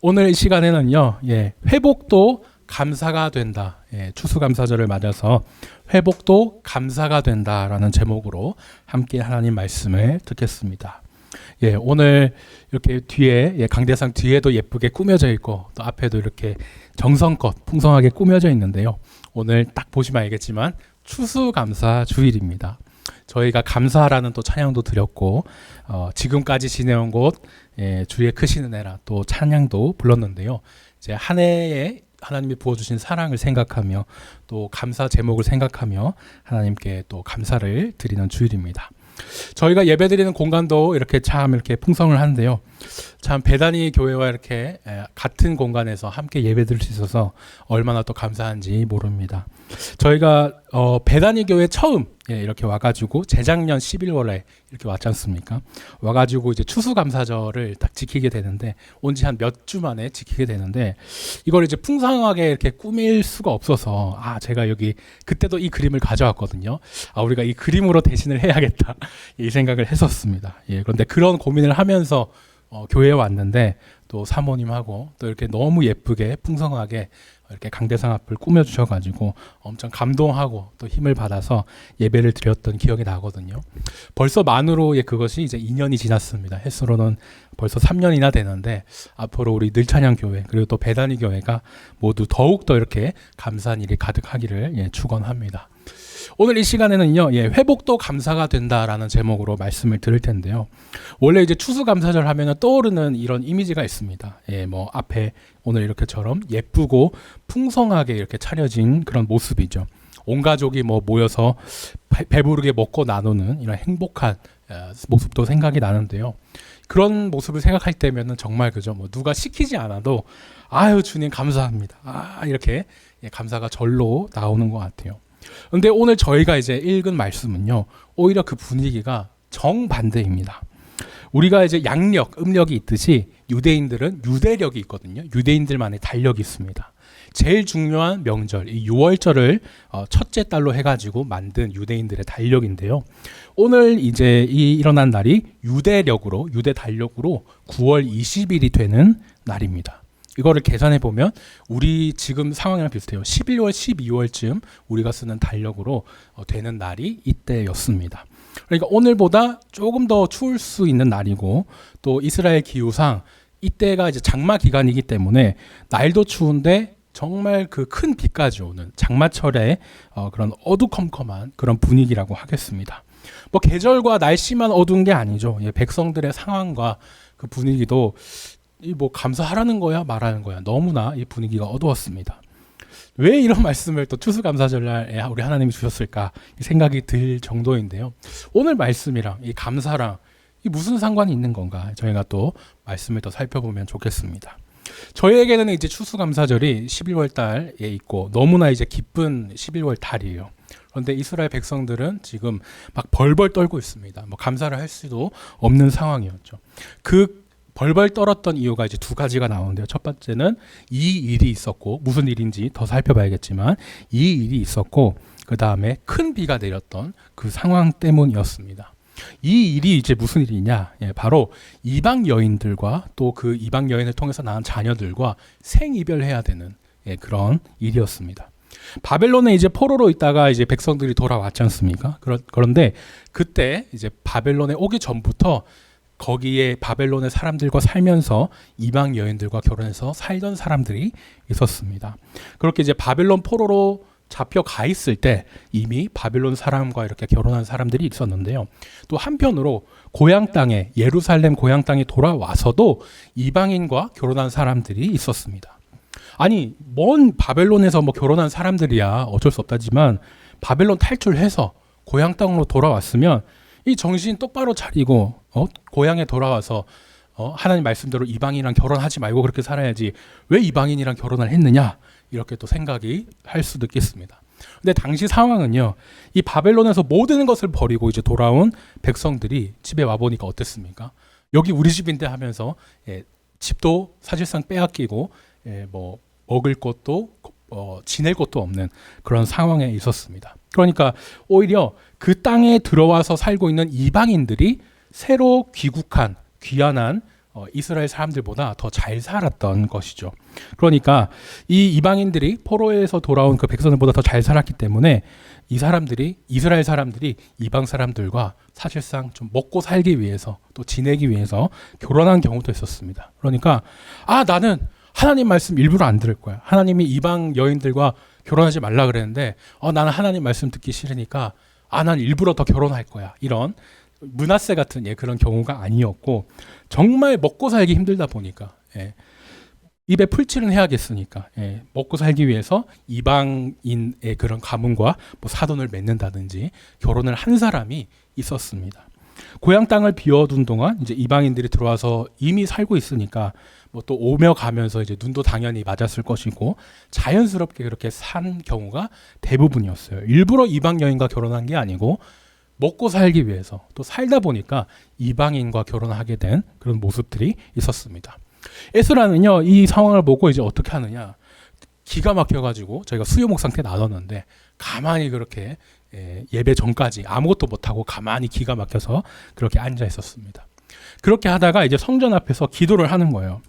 오늘 이 시간에는요, 예, 회복도 감사가 된다. 예, 추수감사절을 맞아서 회복도 감사가 된다라는 제목으로 함께 하나님 말씀을 듣겠습니다. 예, 오늘 이렇게 뒤에 예, 강대상 뒤에도 예쁘게 꾸며져 있고 또 앞에도 이렇게 정성껏 풍성하게 꾸며져 있는데요. 오늘 딱 보시면 알겠지만 추수감사 주일입니다. 저희가 감사라는 또 찬양도 드렸고 어, 지금까지 지내온 곳 예, 주의 크신 은혜라 또 찬양도 불렀는데요. 이제 한 해에 하나님이 부어주신 사랑을 생각하며 또 감사 제목을 생각하며 하나님께 또 감사를 드리는 주일입니다. 저희가 예배드리는 공간도 이렇게 참 이렇게 풍성을 하는데요. 참 배단이 교회와 이렇게 에, 같은 공간에서 함께 예배드릴 수 있어서 얼마나 또 감사한지 모릅니다. 저희가 어, 배단이 교회 처음 예, 이렇게 와가지고 재작년 11월에 이렇게 왔지 않습니까? 와가지고 이제 추수감사절을 딱 지키게 되는데 온 지 한 몇 주 만에 지키게 되는데 이걸 이제 풍성하게 이렇게 꾸밀 수가 없어서 아 제가 여기 그때도 이 그림을 가져왔거든요. 아 우리가 이 그림으로 대신을 해야겠다 이 생각을 했었습니다. 예, 그런데 그런 고민을 하면서 어, 교회에 왔는데 또 사모님하고 또 이렇게 너무 예쁘게 풍성하게 이렇게 강대상 앞을 꾸며주셔가지고 엄청 감동하고 또 힘을 받아서 예배를 드렸던 기억이 나거든요. 벌써 만으로 예, 그것이 이제 2년이 지났습니다. 횟수로는 벌써 3년이나 되는데 앞으로 우리 늘찬양 교회 그리고 또 배단이 교회가 모두 더욱 더 이렇게 감사한 일이 가득하기를 예, 축원합니다. 오늘 이 시간에는요, 예, 회복도 감사가 된다라는 제목으로 말씀을 드릴 텐데요. 원래 이제 추수감사절 하면은 떠오르는 이런 이미지가 있습니다. 예, 뭐 앞에 오늘 이렇게처럼 예쁘고 풍성하게 이렇게 차려진 그런 모습이죠. 온 가족이 뭐 모여서 배, 배부르게 먹고 나누는 이런 행복한 어, 모습도 생각이 나는데요. 그런 모습을 생각할 때면은 정말 그죠. 뭐 누가 시키지 않아도 아유 주님 감사합니다. 아 이렇게 예, 감사가 절로 나오는 것 같아요. 근데 오늘 저희가 이제 읽은 말씀은요, 오히려 그 분위기가 정반대입니다. 우리가 이제 양력, 음력이 있듯이 유대인들은 유대력이 있거든요. 유대인들만의 달력이 있습니다. 제일 중요한 명절, 이 6월절을 어, 첫째 달로 해가지고 만든 유대인들의 달력인데요. 오늘 이제 이 일어난 날이 유대력으로, 유대 달력으로 9월 20일이 되는 날입니다. 이거를 계산해 보면 우리 지금 상황이랑 비슷해요. 11월, 12월쯤 우리가 쓰는 달력으로 어, 되는 날이 이때였습니다. 그러니까 오늘보다 조금 더 추울 수 있는 날이고 또 이스라엘 기후상 이때가 이제 장마 기간이기 때문에 날도 추운데 정말 그 큰 비까지 오는 장마철의 어, 그런 어두컴컴한 그런 분위기라고 하겠습니다. 뭐 계절과 날씨만 어두운 게 아니죠. 예, 백성들의 상황과 그 분위기도 이 뭐 감사하라는 거야 말하는 거야 너무나 이 분위기가 어두웠습니다. 왜 이런 말씀을 또 추수감사절날에 우리 하나님이 주셨을까 생각이 들 정도인데요. 오늘 말씀이랑 이 감사랑 이 무슨 상관이 있는 건가 저희가 또 말씀을 더 살펴보면 좋겠습니다. 저희에게는 이제 추수감사절이 11월 달에 있고 너무나 이제 기쁜 11월 달이에요. 그런데 이스라엘 백성들은 지금 막 벌벌 떨고 있습니다. 뭐 감사를 할 수도 없는 상황이었죠. 그 벌벌 떨었던 이유가 이제 두 가지가 나오는데요. 첫 번째는 이 일이 있었고 무슨 일인지 더 살펴봐야겠지만 이 일이 있었고 그 다음에 큰 비가 내렸던 그 상황 때문이었습니다. 이 일이 이제 무슨 일이냐? 예, 바로 이방 여인들과 또 그 이방 여인을 통해서 낳은 자녀들과 생이별해야 되는 예, 그런 일이었습니다. 바벨론에 이제 포로로 있다가 이제 백성들이 돌아왔지 않습니까? 그런데 그때 이제 바벨론에 오기 전부터 거기에 바벨론의 사람들과 살면서 이방 여인들과 결혼해서 살던 사람들이 있었습니다. 그렇게 이제 바벨론 포로로 잡혀가 있을 때 이미 바벨론 사람과 이렇게 결혼한 사람들이 있었는데요. 또 한편으로 고향 땅에 예루살렘 고향 땅에 돌아와서도 이방인과 결혼한 사람들이 있었습니다. 아니 먼 바벨론에서 뭐 결혼한 사람들이야 어쩔 수 없다지만 바벨론 탈출해서 고향 땅으로 돌아왔으면 이 정신 똑바로 차리고 어? 고향에 돌아와서 어? 하나님 말씀대로 이방인이랑 결혼하지 말고 그렇게 살아야지 왜 이방인이랑 결혼을 했느냐 이렇게 또 생각이 할 수도 있겠습니다. 근데 당시 상황은요, 이 바벨론에서 모든 것을 버리고 이제 돌아온 백성들이 집에 와 보니까 어땠습니까? 여기 우리 집인데 하면서 예, 집도 사실상 빼앗기고 예, 뭐 먹을 것도 어, 지낼 것도 없는 그런 상황에 있었습니다. 그러니까 오히려 그 땅에 들어와서 살고 있는 이방인들이 새로 귀국한 귀환한 어, 이스라엘 사람들보다 더 잘 살았던 것이죠. 그러니까 이 이방인들이 포로에서 돌아온 그 백성들보다 더 잘 살았기 때문에 이 사람들이 이스라엘 사람들이 이방 사람들과 사실상 좀 먹고 살기 위해서 또 지내기 위해서 결혼한 경우도 있었습니다. 그러니까 아 나는 하나님 말씀 일부러 안 들을 거야. 하나님이 이방 여인들과 결혼하지 말라 그랬는데 어 나는 하나님 말씀 듣기 싫으니까 아 난 일부러 더 결혼할 거야. 이런 문하세 같은 예, 그런 경우가 아니었고 정말 먹고 살기 힘들다 보니까 예, 입에 풀칠은 해야겠으니까 예, 먹고 살기 위해서 이방인의 그런 가문과 뭐 사돈을 맺는다든지 결혼을 한 사람이 있었습니다. 고향 땅을 비워둔 동안 이제 이방인들이 들어와서 이미 살고 있으니까 뭐 또 오며 가면서 이제 눈도 당연히 맞았을 것이고 자연스럽게 그렇게 산 경우가 대부분이었어요. 일부러 이방 여인과 결혼한 게 아니고 먹고 살기 위해서 또 살다 보니까 이방인과 결혼하게 된 그런 모습들이 있었습니다. 에스라는요 이 상황을 보고 이제 어떻게 하느냐 기가 막혀가지고 저희가 수요 목 상태 나눴는데 가만히 그렇게 예, 예배 전까지 아무것도 못하고 가만히 기가 막혀서 그렇게 앉아 있었습니다. 그렇게 하다가 이제 성전 앞에서 기도를 하는 거예요.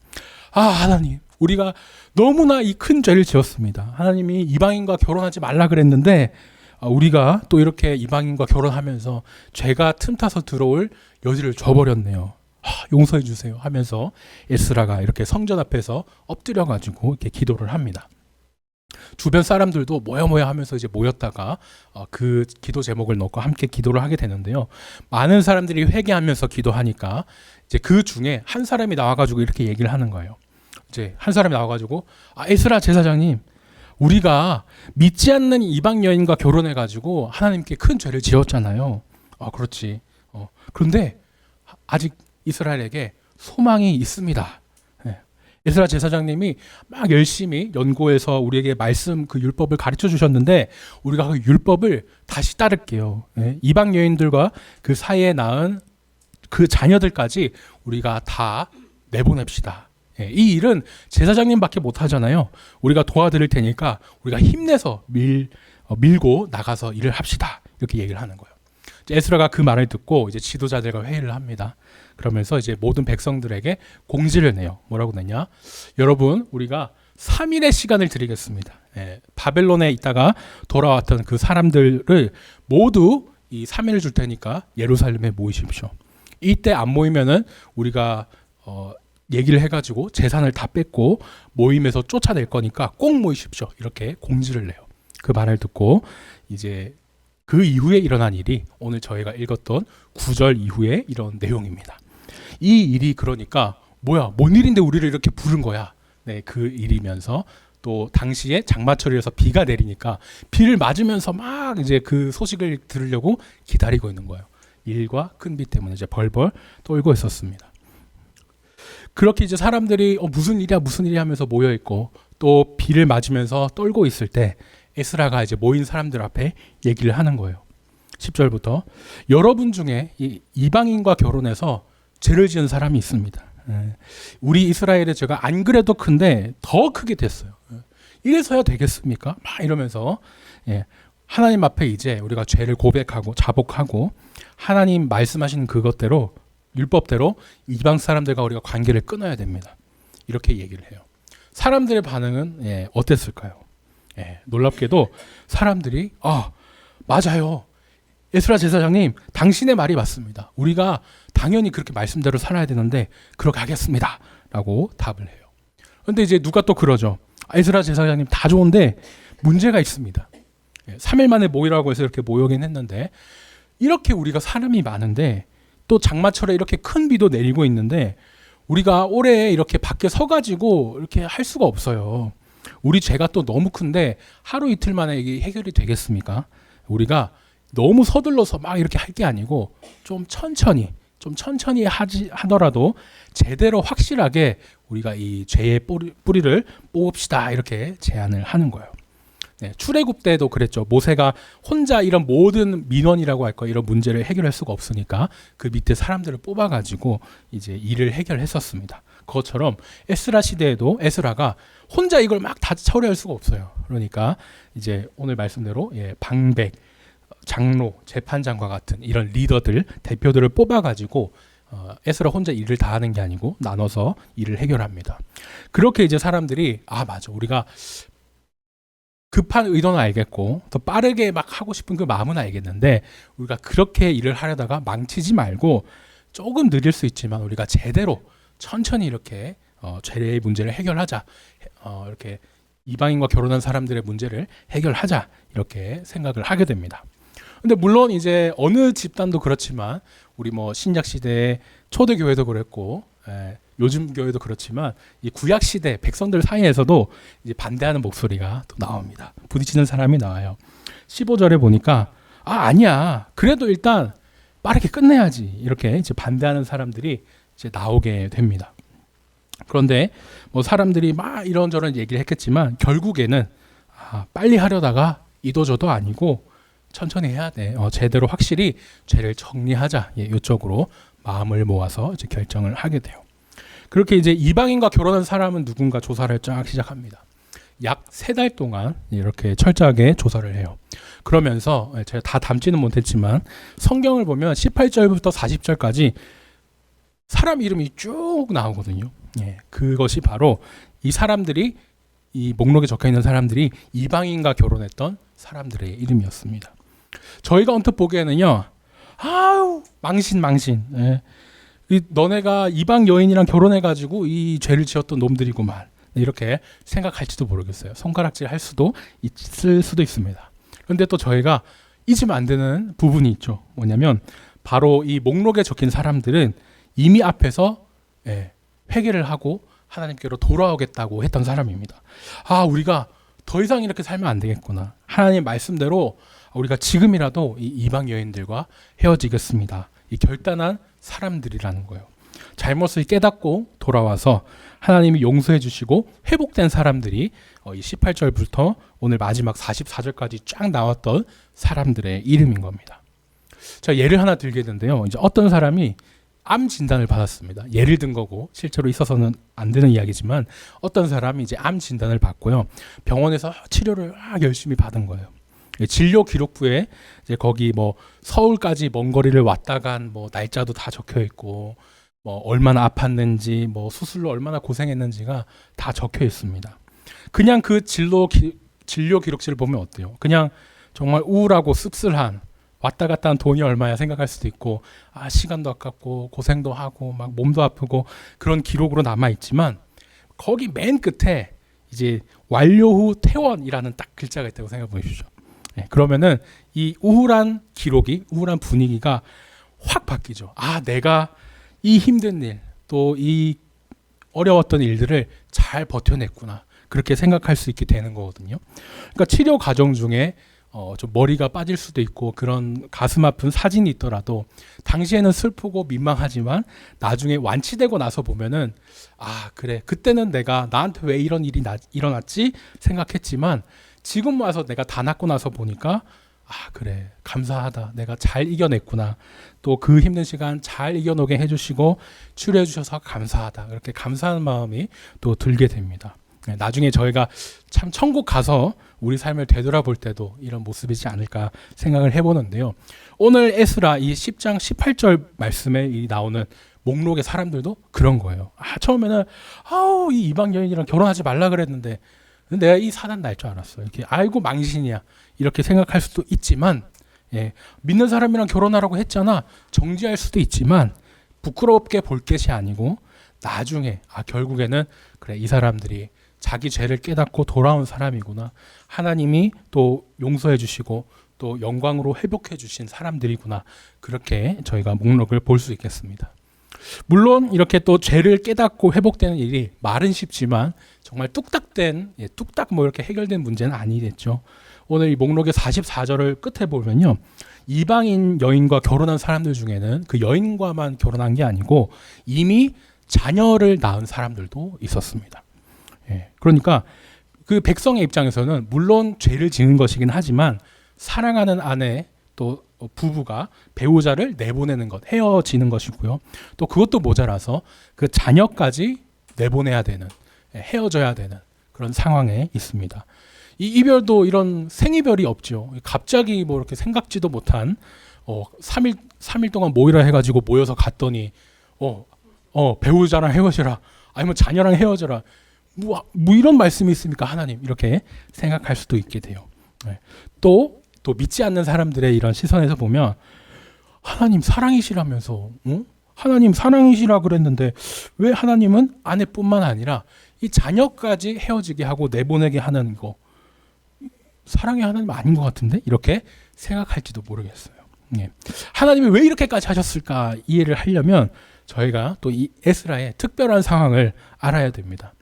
아 하나님 우리가 너무나 이 큰 죄를 지었습니다. 하나님이 이방인과 결혼하지 말라 그랬는데 아, 우리가 또 이렇게 이방인과 결혼하면서 죄가 틈타서 들어올 여지를 줘버렸네요. 아, 용서해 주세요 하면서 에스라가 이렇게 성전 앞에서 엎드려 가지고 이렇게 기도를 합니다. 주변 사람들도 모여 모여 하면서 이제 모였다가 어, 그 기도 제목을 넣고 함께 기도를 하게 되는데요. 많은 사람들이 회개하면서 기도하니까 이제 그 중에 한 사람이 나와가지고 이렇게 얘기를 하는 거예요. 이제 한 사람이 나와가지고 아 에스라 제사장님 우리가 믿지 않는 이방 여인과 결혼해가지고 하나님께 큰 죄를 지었잖아요. 아 그렇지. 어, 그런데 아직 이스라엘에게 소망이 있습니다. 예. 에스라 제사장님이 막 열심히 연구해서 우리에게 말씀 그 율법을 가르쳐 주셨는데 우리가 그 율법을 다시 따를게요. 예. 이방 여인들과 그 사이에 낳은 그 자녀들까지 우리가 다 내보냅시다. 예, 이 일은 제사장님밖에 못 하잖아요. 우리가 도와드릴 테니까 우리가 힘내서 밀 어, 밀고 나가서 일을 합시다. 이렇게 얘기를 하는 거예요. 에스라가 그 말을 듣고 이제 지도자들과 회의를 합니다. 그러면서 이제 모든 백성들에게 공지를 내요. 뭐라고 내냐? 여러분, 우리가 3일의 시간을 드리겠습니다. 예, 바벨론에 있다가 돌아왔던 그 사람들을 모두 이 3일을 줄 테니까 예루살렘에 모이십시오. 이때 안 모이면은 우리가 어, 얘기를 해가지고 재산을 다 뺏고 모임에서 쫓아낼 거니까 꼭 모이십시오. 이렇게 공지를 내요. 그 말을 듣고 이제 그 이후에 일어난 일이 오늘 저희가 읽었던 9절 이후에 이런 내용입니다. 이 일이 그러니까 뭐야, 뭔 일인데 우리를 이렇게 부른 거야. 네, 그 일이면서 또 당시에 장마철이라서 비가 내리니까 비를 맞으면서 막 이제 그 소식을 들으려고 기다리고 있는 거예요. 일과 큰 비 때문에 이제 벌벌 떨고 있었습니다. 그렇게 이제 사람들이 어, 무슨 일이야 무슨 일이야 하면서 모여 있고 또 비를 맞으면서 떨고 있을 때 에스라가 이제 모인 사람들 앞에 얘기를 하는 거예요. 10절부터 여러분 중에 이 이방인과 결혼해서 죄를 지은 사람이 있습니다. 예. 우리 이스라엘의 죄가 안 그래도 큰데 더 크게 됐어요. 예. 이래서야 되겠습니까? 막 이러면서 예. 하나님 앞에 이제 우리가 죄를 고백하고 자복하고 하나님 말씀하시는 그것대로 율법대로 이방 사람들과 우리가 관계를 끊어야 됩니다. 이렇게 얘기를 해요. 사람들의 반응은 예, 어땠을까요? 예, 놀랍게도 사람들이 아 맞아요. 에스라 제사장님, 당신의 말이 맞습니다. 우리가 당연히 그렇게 말씀대로 살아야 되는데 그렇게 하겠습니다. 라고 답을 해요. 그런데 이제 누가 또 그러죠. 아, 에스라 제사장님 다 좋은데 문제가 있습니다. 예, 3일 만에 모이라고 해서 이렇게 모여긴 했는데 이렇게 우리가 사람이 많은데 또 장마철에 이렇게 큰 비도 내리고 있는데 우리가 올해 이렇게 밖에 서가지고 이렇게 할 수가 없어요. 우리 죄가 또 너무 큰데 하루 이틀 만에 이게 해결이 되겠습니까? 우리가 너무 서둘러서 막 이렇게 할 게 아니고 좀 천천히 좀 천천히 하지 하더라도 제대로 확실하게 우리가 이 죄의 뿌리, 뿌리를 뽑읍시다 이렇게 제안을 하는 거예요. 네, 출애굽 때도 그랬죠. 모세가 혼자 이런 모든 민원이라고 할까 이런 문제를 해결할 수가 없으니까 그 밑에 사람들을 뽑아가지고 이제 일을 해결했었습니다. 그것처럼 에스라 시대에도 에스라가 혼자 이걸 막 다 처리할 수가 없어요. 그러니까 이제 오늘 말씀대로 예, 방백, 장로, 재판장과 같은 이런 리더들, 대표들을 뽑아가지고 어, 에스라 혼자 일을 다 하는 게 아니고 나눠서 일을 해결합니다. 그렇게 이제 사람들이 아 맞아 우리가 급한 의도는 알겠고 더 빠르게 막 하고 싶은 그 마음은 알겠는데 우리가 그렇게 일을 하려다가 망치지 말고 조금 느릴 수 있지만 우리가 제대로 천천히 이렇게 어, 죄의 문제를 해결하자 어, 이렇게 이방인과 결혼한 사람들의 문제를 해결하자 이렇게 생각을 하게 됩니다. 근데 물론 이제 어느 집단도 그렇지만 우리 뭐 신약 시대의 초대 교회도 그랬고 에, 요즘 교회도 그렇지만 이 구약 시대 백성들 사이에서도 이제 반대하는 목소리가 또 나옵니다. 부딪히는 사람이 나와요. 15절에 보니까 아 아니야. 그래도 일단 빠르게 끝내야지. 이렇게 이제 반대하는 사람들이 이제 나오게 됩니다. 그런데 뭐 사람들이 막 이런저런 얘기를 했겠지만 결국에는 아, 빨리 하려다가 이도저도 아니고 천천히 해야 돼. 어, 제대로 확실히 죄를 정리하자. 예, 이쪽으로 마음을 모아서 이제 결정을 하게 돼요. 그렇게 이제 이방인과 결혼한 사람은 누군가 조사를 쫙 시작합니다. 약 세 달 동안 이렇게 철저하게 조사를 해요. 그러면서 예, 제가 다 담지는 못했지만 성경을 보면 18절부터 40절까지 사람 이름이 쭉 나오거든요. 예, 그것이 바로 이 사람들이 이 목록에 적혀 있는 사람들이 이방인과 결혼했던 사람들의 이름이었습니다. 저희가 언뜻 보기에는요, 아우 망신 망신. 예. 이 너네가 이방 여인이랑 결혼해가지고 이 죄를 지었던 놈들이구만. 이렇게 생각할지도 모르겠어요. 손가락질 할 수도 있을 수도 있습니다. 그런데 또 저희가 잊으면 안 되는 부분이 있죠. 뭐냐면 바로 이 목록에 적힌 사람들은 이미 앞에서 예, 회개를 하고 하나님께로 돌아오겠다고 했던 사람입니다. 아, 우리가 더 이상 이렇게 살면 안 되겠구나. 하나님 말씀대로 우리가 지금이라도 이 이방 여인들과 헤어지겠습니다. 이 결단한 사람들이라는 거예요. 잘못을 깨닫고 돌아와서 하나님이 용서해 주시고 회복된 사람들이 어, 이 18절부터 오늘 마지막 44절까지 쫙 나왔던 사람들의 이름인 겁니다. 자, 예를 하나 들겠는데요. 이제 어떤 사람이 암 진단을 받았습니다. 예를 든 거고 실제로 있어서는 안 되는 이야기지만 어떤 사람이 이제 암 진단을 받고요. 병원에서 치료를 막 열심히 받은 거예요. 진료 기록부에 이제 거기 뭐 서울까지 먼 거리를 왔다 간 뭐 날짜도 다 적혀 있고 뭐 얼마나 아팠는지 뭐 수술로 얼마나 고생했는지가 다 적혀 있습니다. 그냥 그 진료 기, 진료 기록지를 보면 어때요? 그냥 정말 우울하고 씁쓸한 왔다 갔다 한 돈이 얼마야 생각할 수도 있고 아 시간도 아깝고 고생도 하고 막 몸도 아프고 그런 기록으로 남아 있지만 거기 맨 끝에 이제 완료 후 퇴원이라는 딱 글자가 있다고 생각해 보십시오. 네, 그러면은 이 우울한 기록이 우울한 분위기가 확 바뀌죠. 아 내가 이 힘든 일 또 이 어려웠던 일들을 잘 버텨냈구나 그렇게 생각할 수 있게 되는 거거든요. 그러니까 치료 과정 중에 어, 좀 머리가 빠질 수도 있고 그런 가슴 아픈 사진이 있더라도 당시에는 슬프고 민망하지만 나중에 완치되고 나서 보면은 아 그래 그때는 내가 나한테 왜 이런 일이 나, 일어났지 생각했지만 지금 와서 내가 다 낫고 나서 보니까 아 그래 감사하다 내가 잘 이겨냈구나 또 그 힘든 시간 잘 이겨내게 해주시고 치료해 주셔서 감사하다 그렇게 감사한 마음이 또 들게 됩니다. 네, 나중에 저희가 참 천국 가서 우리 삶을 되돌아볼 때도 이런 모습이지 않을까 생각을 해보는데요. 오늘 에스라 이 10장 18절 말씀에 이 나오는 목록의 사람들도 그런 거예요. 아, 처음에는 아우 이 이방 여인이랑 결혼하지 말라 그랬는데 내가 이 사단 날 줄 알았어. 이렇게 아이고 망신이야 이렇게 생각할 수도 있지만 예, 믿는 사람이랑 결혼하라고 했잖아 정지할 수도 있지만 부끄럽게 볼 것이 아니고 나중에 아 결국에는 그래 이 사람들이 자기 죄를 깨닫고 돌아온 사람이구나. 하나님이 또 용서해 주시고 또 영광으로 회복해 주신 사람들이구나. 그렇게 저희가 목록을 볼 수 있겠습니다. 물론 이렇게 또 죄를 깨닫고 회복되는 일이 말은 쉽지만 정말 뚝딱된 예, 뚝딱 뭐 이렇게 해결된 문제는 아니겠죠. 오늘 이 목록의 44절을 끝에 보면요. 이방인 여인과 결혼한 사람들 중에는 그 여인과만 결혼한 게 아니고 이미 자녀를 낳은 사람들도 있었습니다. 예. 그러니까 그 백성의 입장에서는 물론 죄를 지은 것이긴 하지만 사랑하는 아내 또 부부가 배우자를 내보내는 것, 헤어지는 것이고요. 또 그것도 모자라서 그 자녀까지 내보내야 되는, 예, 헤어져야 되는 그런 상황에 있습니다. 이 이별도 이런 생이별이 없죠. 갑자기 뭐 이렇게 생각지도 못한 어 3일 3일 동안 모이라 해 가지고 모여서 갔더니 어, 어 배우자랑 헤어져라. 아니면 자녀랑 헤어져라. 뭐, 뭐 이런 말씀이 있습니까 하나님 이렇게 생각할 수도 있게 돼요. 네. 또, 또 믿지 않는 사람들의 이런 시선에서 보면 하나님 사랑이시라면서 응? 하나님 사랑이시라 그랬는데 왜 하나님은 아내뿐만 아니라 이 자녀까지 헤어지게 하고 내보내게 하는 거 사랑의 하나님 아닌 것 같은데 이렇게 생각할지도 모르겠어요. 예. 하나님이 왜 이렇게까지 하셨을까 이해를 하려면 저희가 또 이 에스라의 특별한 상황을 알아야 됩니다.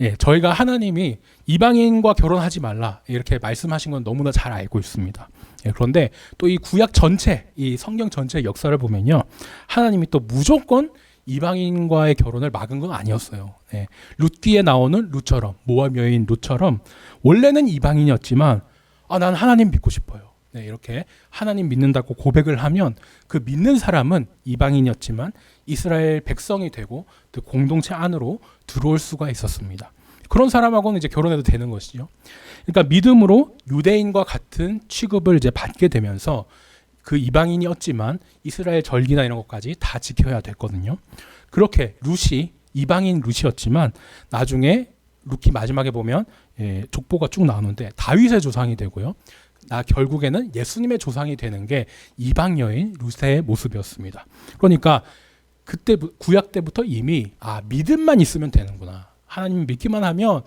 예, 저희가 하나님이 이방인과 결혼하지 말라 이렇게 말씀하신 건 너무나 잘 알고 있습니다. 예, 그런데 또 이 구약 전체, 이 성경 전체의 역사를 보면요, 하나님이 또 무조건 이방인과의 결혼을 막은 건 아니었어요. 예, 룻기에 나오는 룻처럼 모압 여인 룻처럼 원래는 이방인이었지만 아, 난 하나님 믿고 싶어요. 네, 이렇게 하나님 믿는다고 고백을 하면 그 믿는 사람은 이방인이었지만 이스라엘 백성이 되고 그 공동체 안으로 들어올 수가 있었습니다. 그런 사람하고는 이제 결혼해도 되는 것이죠. 그러니까 믿음으로 유대인과 같은 취급을 이제 받게 되면서 그 이방인이었지만 이스라엘 절기나 이런 것까지 다 지켜야 됐거든요. 그렇게 룻이 이방인 룻이었지만 나중에 룻기 마지막에 보면 예, 족보가 쭉 나오는데 다윗의 조상이 되고요. 나 결국에는 예수님의 조상이 되는 게 이방 여인 룻의 모습이었습니다. 그러니까 그때 구약 때부터 이미 아 믿음만 있으면 되는구나. 하나님 믿기만 하면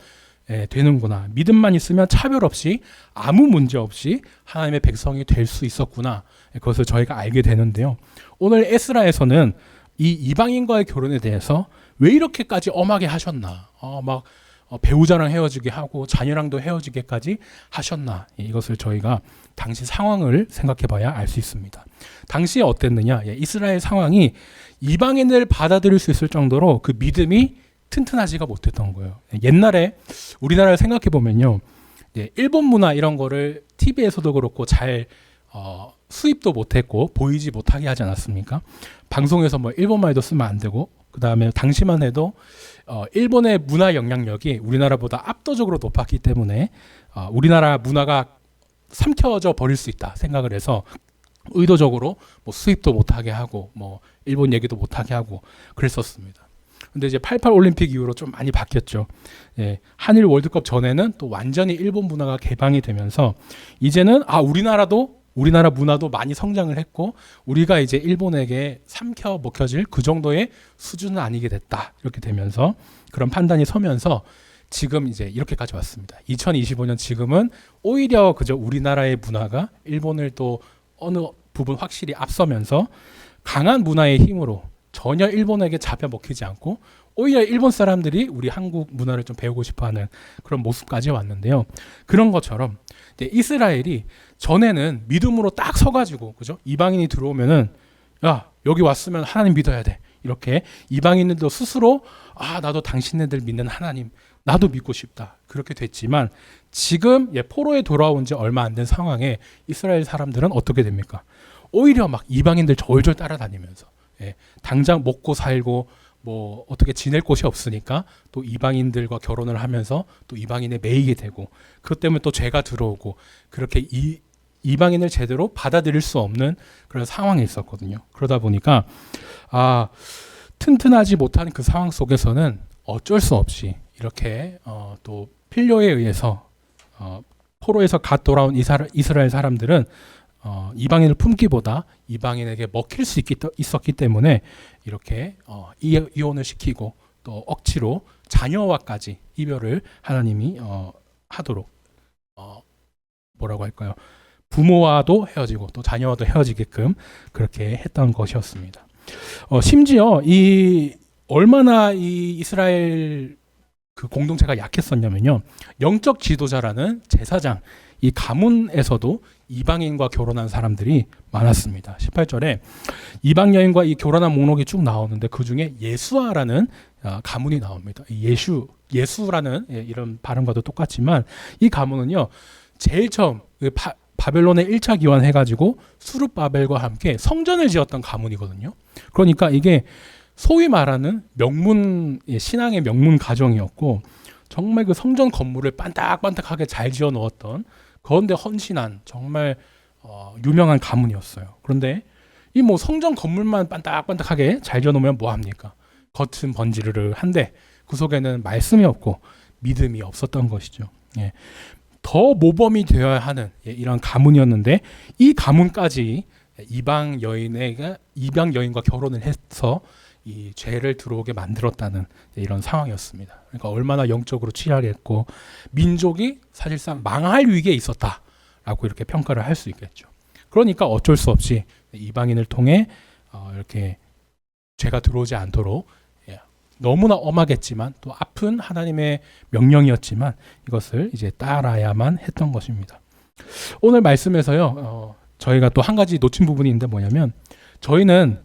예, 되는구나. 믿음만 있으면 차별 없이 아무 문제 없이 하나님의 백성이 될 수 있었구나. 예, 그것을 저희가 알게 되는데요. 오늘 에스라에서는 이 이방인과의 결혼에 대해서 왜 이렇게까지 엄하게 하셨나? 어, 막 어, 배우자랑 헤어지게 하고 자녀랑도 헤어지게까지 하셨나? 예, 이것을 저희가 당시 상황을 생각해봐야 알 수 있습니다. 당시에 어땠느냐? 예, 이스라엘 상황이 이방인을 받아들일 수 있을 정도로 그 믿음이 튼튼하지가 못했던 거예요. 예, 옛날에 우리나라를 생각해 보면요, 예, 일본 문화 이런 거를 TV에서도 그렇고 잘 어, 수입도 못했고 보이지 못하게 하지 않았습니까? 방송에서 뭐 일본 말도 쓰면 안 되고 그 다음에 당시만 해도 어, 일본의 문화 영향력이 우리나라보다 압도적으로 높았기 때문에 어, 우리나라 문화가 삼켜져 버릴 수 있다 생각을 해서 의도적으로 뭐 수입도 못하게 하고 뭐 일본 얘기도 못하게 하고 그랬었습니다. 근데 이제 88 올림픽 이후로 좀 많이 바뀌었죠. 예, 한일 월드컵 전에는 또 완전히 일본 문화가 개방이 되면서 이제는 아 우리나라도 우리나라 문화도 많이 성장을 했고 우리가 이제 일본에게 삼켜 먹혀질 그 정도의 수준은 아니게 됐다 이렇게 되면서 그런 판단이 서면서 지금 이제 이렇게까지 왔습니다. 2025년 지금은 오히려 그저 우리나라의 문화가 일본을 또 어느 부분 확실히 앞서면서 강한 문화의 힘으로 전혀 일본에게 잡혀 먹히지 않고 오히려 일본 사람들이 우리 한국 문화를 좀 배우고 싶어 하는 그런 모습까지 왔는데요. 그런 것처럼 이스라엘이 전에는 믿음으로 딱 서가지고 그죠? 이방인이 들어오면은 야 여기 왔으면 하나님 믿어야 돼 이렇게 이방인들도 스스로 아 나도 당신네들 믿는 하나님 나도 믿고 싶다 그렇게 됐지만 지금 예, 포로에 돌아온 지 얼마 안 된 상황에 이스라엘 사람들은 어떻게 됩니까? 오히려 막 이방인들 졸졸 따라다니면서 예, 당장 먹고 살고 뭐 어떻게 지낼 곳이 없으니까 또 이방인들과 결혼을 하면서 또 이방인에 매이게 되고 그것 때문에 또 죄가 들어오고 그렇게 이 이방인을 제대로 받아들일 수 없는 그런 상황에 있었거든요. 그러다 보니까 아 튼튼하지 못한 그 상황 속에서는 어쩔 수 없이 이렇게 어, 또 필요에 의해서 어, 포로에서 갓 돌아온 이스라엘 사람들은 어, 이방인을 품기보다 이방인에게 먹힐 수 있기, 있었기 때문에 이렇게 어, 이 혼을 시키고 또 억지로 자녀와까지 이별을 하나님이 어, 하도록 어, 뭐라고 할까요? 부모와도 헤어지고 또 자녀와도 헤어지게끔 그렇게 했던 것이었습니다. 어, 심지어 이 얼마나 이 이스라엘 그 공동체가 약했었냐면요. 영적 지도자라는 제사장 이 가문에서도 이방인과 결혼한 사람들이 많았습니다. 18절에 이방 여인과 이 결혼한 목록이 쭉 나오는데 그 중에 예수아라는 아, 가문이 나옵니다. 예수 예수라는 예, 이런 발음과도 똑같지만 이 가문은요 제일 처음 그 바, 바벨론의 1차 기원 해가지고 수르바벨과 함께 성전을 지었던 가문이거든요. 그러니까 이게 소위 말하는 명문 예, 신앙의 명문 가정이었고 정말 그 성전 건물을 반딱반딱하게 잘 지어 놓았던 그런데 헌신한 정말 어, 유명한 가문이었어요. 그런데 이 뭐 성전 건물만 반딱반딱하게 잘 지어놓으면 뭐 합니까? 겉은 번지르르 한데 그 속에는 말씀이 없고 믿음이 없었던 것이죠. 예. 더 모범이 되어야 하는 예, 이런 가문이었는데 이 가문까지 이방 여인에게 이방 여인과 결혼을 해서 이 죄를 들어오게 만들었다는 이런 상황이었습니다. 그러니까 얼마나 영적으로 취약했고 민족이 사실상 망할 위기에 있었다라고 이렇게 평가를 할 수 있겠죠. 그러니까 어쩔 수 없이 이방인을 통해 어, 이렇게 죄가 들어오지 않도록 예, 너무나 엄하겠지만 또 아픈 하나님의 명령이었지만 이것을 이제 따라야만 했던 것입니다. 오늘 말씀에서요, 어, 저희가 또 한 가지 놓친 부분이 있는데 뭐냐면 저희는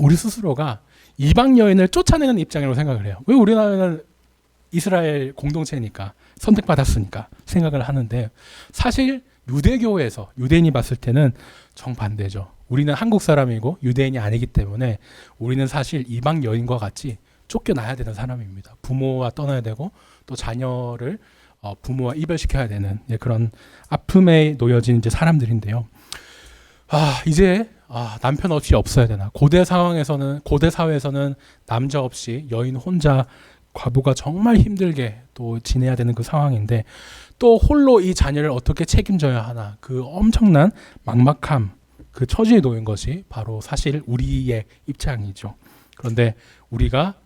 우리 스스로가 이방 여인을 쫓아내는 입장이라고 생각을 해요. 왜 우리나라는 이스라엘 공동체니까 선택받았으니까 생각을 하는데 사실 유대교에서 유대인이 봤을 때는 정반대죠. 우리는 한국 사람이고 유대인이 아니기 때문에 우리는 사실 이방 여인과 같이 쫓겨나야 되는 사람입니다. 부모와 떠나야 되고 또 자녀를 어, 부모와 이별시켜야 되는 예, 그런 아픔에 놓여진 이제 사람들인데요. 아 이제 아, 남편 없이 없어야 되나? 고대 상황에서는 고대 사회에서는 남자 없이 여인 혼자 과부가 정말 힘들게 또 지내야 되는 그 상황인데 또 홀로 이 자녀를 어떻게 책임져야 하나? 그 엄청난 막막함, 그 처지에 놓인 것이 바로 사실 우리의 입장이죠. 그런데 우리가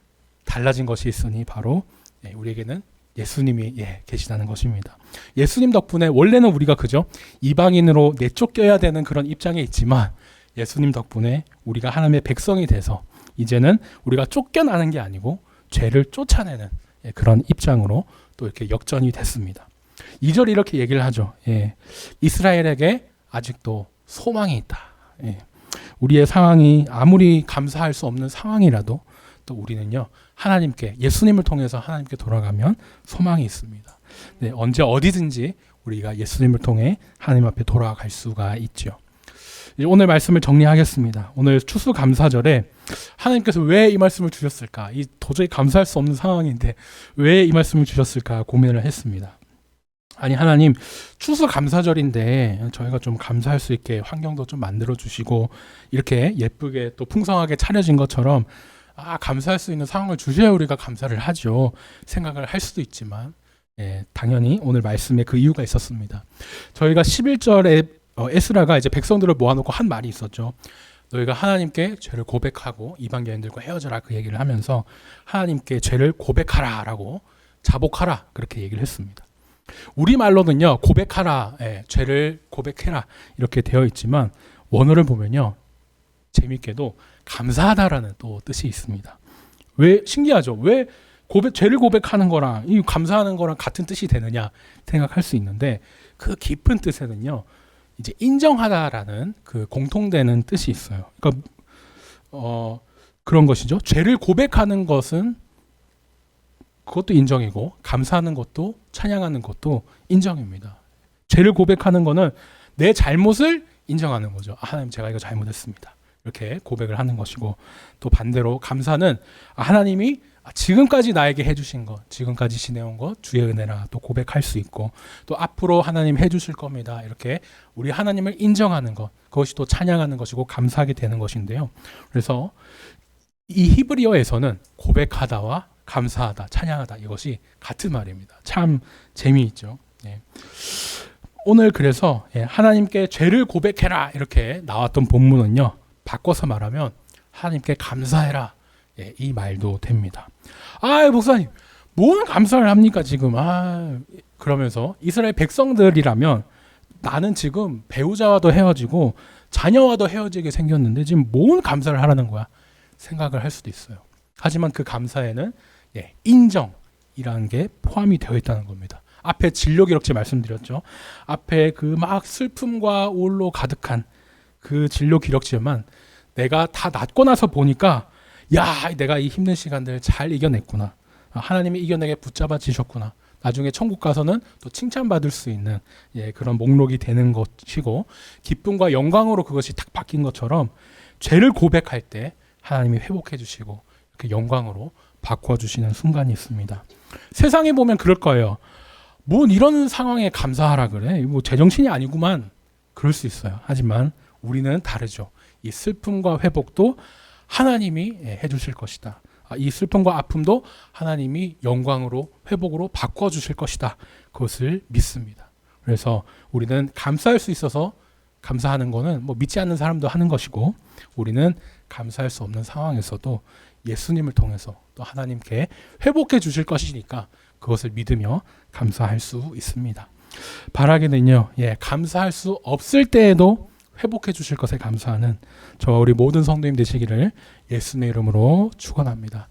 달라진 것이 있으니 바로 예, 우리에게는 예수님이 예, 계시다는 것입니다. 예수님 덕분에 원래는 우리가 그죠 이방인으로 내쫓겨야 되는 그런 입장에 있지만 예수님 덕분에 우리가 하나님의 백성이 돼서 이제는 우리가 쫓겨나는 게 아니고 죄를 쫓아내는 예, 그런 입장으로 또 이렇게 역전이 됐습니다. 2절 이렇게 얘기를 하죠. 예, 이스라엘에게 아직도 소망이 있다. 예, 우리의 상황이 아무리 감사할 수 없는 상황이라도 또 우리는요 하나님께 예수님을 통해서 하나님께 돌아가면 소망이 있습니다. 네, 언제 어디든지 우리가 예수님을 통해 하나님 앞에 돌아갈 수가 있죠. 오늘 말씀을 정리하겠습니다. 오늘 추수감사절에 하나님께서 왜 이 말씀을 주셨을까? 이 도저히 감사할 수 없는 상황인데 왜 이 말씀을 주셨을까 고민을 했습니다. 아니 하나님 추수 감사절인데 저희가 좀 감사할 수 있게 환경도 좀 만들어 주시고 이렇게 예쁘게 또 풍성하게 차려진 것처럼 아 감사할 수 있는 상황을 주셔야 우리가 감사를 하죠 생각을 할 수도 있지만 예, 당연히 오늘 말씀에 그 이유가 있었습니다. 저희가 11절에 어, 에스라가 이제 백성들을 모아놓고 한 말이 있었죠. 너희가 하나님께 죄를 고백하고 이방 여인들과 헤어져라 그 얘기를 하면서 하나님께 죄를 고백하라라고 자복하라 그렇게 얘기를 했습니다. 우리 말로는요 고백하라, 예, 죄를 고백해라 이렇게 되어 있지만 원어를 보면요 재밌게도 감사하다라는 또 뜻이 있습니다. 왜 신기하죠? 왜 고백 죄를 고백하는 거랑 이 감사하는 거랑 같은 뜻이 되느냐 생각할 수 있는데 그 깊은 뜻에는요 이제 인정하다라는 그 공통되는 뜻이 있어요. 그러니까 어 그런 것이죠. 죄를 고백하는 것은 그것도 인정이고 감사하는 것도 찬양하는 것도 인정입니다. 죄를 고백하는 거는 내 잘못을 인정하는 거죠. 아, 하나님 제가 이거 잘못했습니다. 이렇게 고백을 하는 것이고 또 반대로 감사는 아, 하나님이 지금까지 나에게 해주신 것, 지금까지 지내온 것, 주의 은혜라 또 고백할 수 있고 또 앞으로 하나님 해주실 겁니다. 이렇게 우리 하나님을 인정하는 것, 그것이 또 찬양하는 것이고 감사하게 되는 것인데요. 그래서 이 히브리어에서는 고백하다와 감사하다, 찬양하다 이것이 같은 말입니다. 참 재미있죠. 예. 오늘 그래서 예, 하나님께 죄를 고백해라 이렇게 나왔던 본문은요. 바꿔서 말하면 하나님께 감사해라. 예, 이 말도 됩니다. 아, 목사님, 뭔 감사를 합니까 지금? 아, 그러면서 이스라엘 백성들이라면 나는 지금 배우자와도 헤어지고 자녀와도 헤어지게 생겼는데 지금 뭔 감사를 하라는 거야? 생각을 할 수도 있어요. 하지만 그 감사에는 예, 인정이라는 게 포함이 되어 있다는 겁니다. 앞에 진료 기록지 말씀드렸죠. 앞에 그 막 슬픔과 우울로 가득한 그 진료 기록지만 내가 다 낫고 나서 보니까 야, 내가 이 힘든 시간들 잘 이겨냈구나. 아, 하나님이 이겨내게 붙잡아 지셨구나. 나중에 천국 가서는 또 칭찬받을 수 있는 예, 그런 목록이 되는 것이고 기쁨과 영광으로 그것이 탁 바뀐 것처럼 죄를 고백할 때 하나님이 회복해 주시고 이렇게 영광으로 바꿔 주시는 순간이 있습니다. 세상에 보면 그럴 거예요. 뭐 이런 상황에 감사하라 그래. 뭐 제정신이 아니구만. 그럴 수 있어요. 하지만 우리는 다르죠. 이 슬픔과 회복도 하나님이 예, 해주실 것이다. 아, 이 슬픔과 아픔도 하나님이 영광으로 회복으로 바꿔 주실 것이다. 그것을 믿습니다. 그래서 우리는 감사할 수 있어서 감사하는 거는 뭐 믿지 않는 사람도 하는 것이고 우리는 감사할 수 없는 상황에서도 예수님을 통해서 또 하나님께 회복해 주실 것이니까 그것을 믿으며 감사할 수 있습니다. 바라기는요, 예, 감사할 수 없을 때에도 회복해 주실 것에 감사하는 저와 우리 모든 성도님 되시기를 예수님의 이름으로 축원합니다.